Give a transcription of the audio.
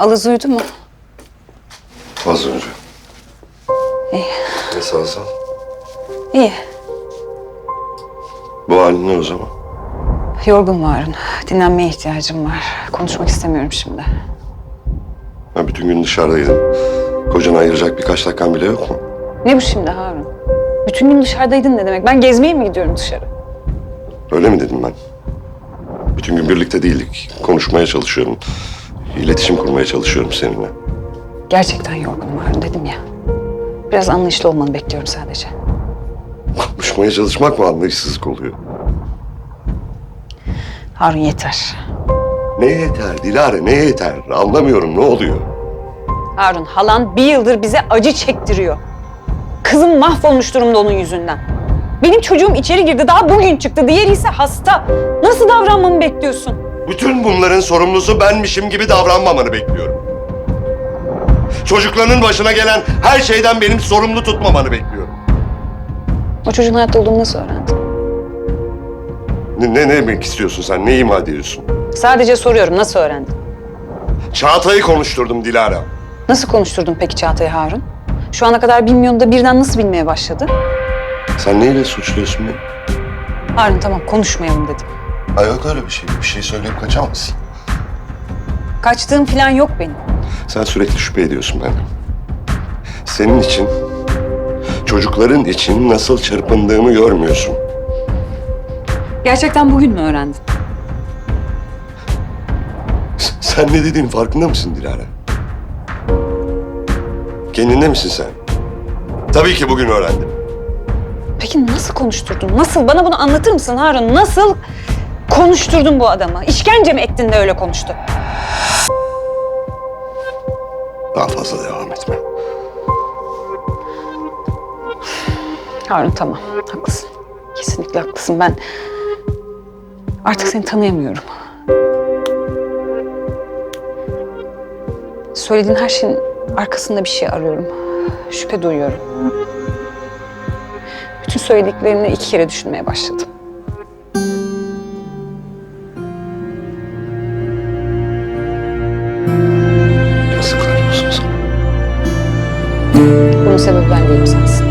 Alız uyudu mu? Az önce. İyi. Sağ. İyi. Bu halin ne o zaman? Yorgun Harun. Dinlenmeye ihtiyacım var. Konuşmak istemiyorum şimdi. Ha, bütün gün dışarıdaydın. Kocana ayıracak birkaç dakikan bile yok mu? Ne bu şimdi Harun? Bütün gün dışarıdaydın ne demek? Ben gezmeye mi gidiyorum dışarı? Öyle mi dedim ben? Bütün gün birlikte değildik. Konuşmaya çalışıyorum. İletişim kurmaya çalışıyorum seninle. Gerçekten yorgunum Harun dedim ya. Biraz anlayışlı olmanı bekliyorum sadece. Konuşmaya çalışmak mı anlayışsızlık oluyor? Harun yeter. Ne yeter Dilara ne yeter? Anlamıyorum ne oluyor? Harun halan bir yıldır bize acı çektiriyor. Kızım mahvolmuş durumda onun yüzünden. Benim çocuğum içeri girdi daha bugün çıktı. Diğeri ise hasta. Nasıl davranmamı bekliyorsun? Bütün bunların sorumlusu benmişim gibi davranmamanı bekliyorum. Çocuklarının başına gelen her şeyden benim sorumlu tutmamanı bekliyorum. O çocuğun hayatta olduğunu nasıl öğrendin? Ne, ne, ne demek istiyorsun sen? Ne ima ediyorsun? Sadece soruyorum nasıl öğrendin? Çağatay'ı konuşturdum Dilara. Nasıl konuşturdun peki Çağatay'ı Harun? Şu ana kadar bilmiyorum da birden nasıl bilmeye başladı? Sen neyle suçluyorsun beni? Harun tamam konuşmayalım dedim. Ay yok öyle bir şey. Bir şey söyleyip kaçamazsın. Kaçtığım falan yok benim. Sen sürekli şüphe ediyorsun benden. Senin için, çocukların için nasıl çırpındığımı görmüyorsun. Gerçekten bugün mü öğrendin? S- Sen ne dediğinin farkında mısın Dilara? Kendinde misin sen? Tabii ki bugün öğrendim. Peki nasıl konuşturdun? Nasıl? Bana bunu anlatır mısın Harun? Nasıl konuşturdun bu adamı? İşkence mi ettin de öyle konuştu? Daha fazla devam etme. Harun tamam. Haklısın. Kesinlikle haklısın. Ben artık seni tanıyamıyorum. Söylediğin her şeyin arkasında bir şey arıyorum. Şüphe duyuyorum. Bütün söylediklerini iki kere düşünmeye başladım. kung sa baba ang lipsas.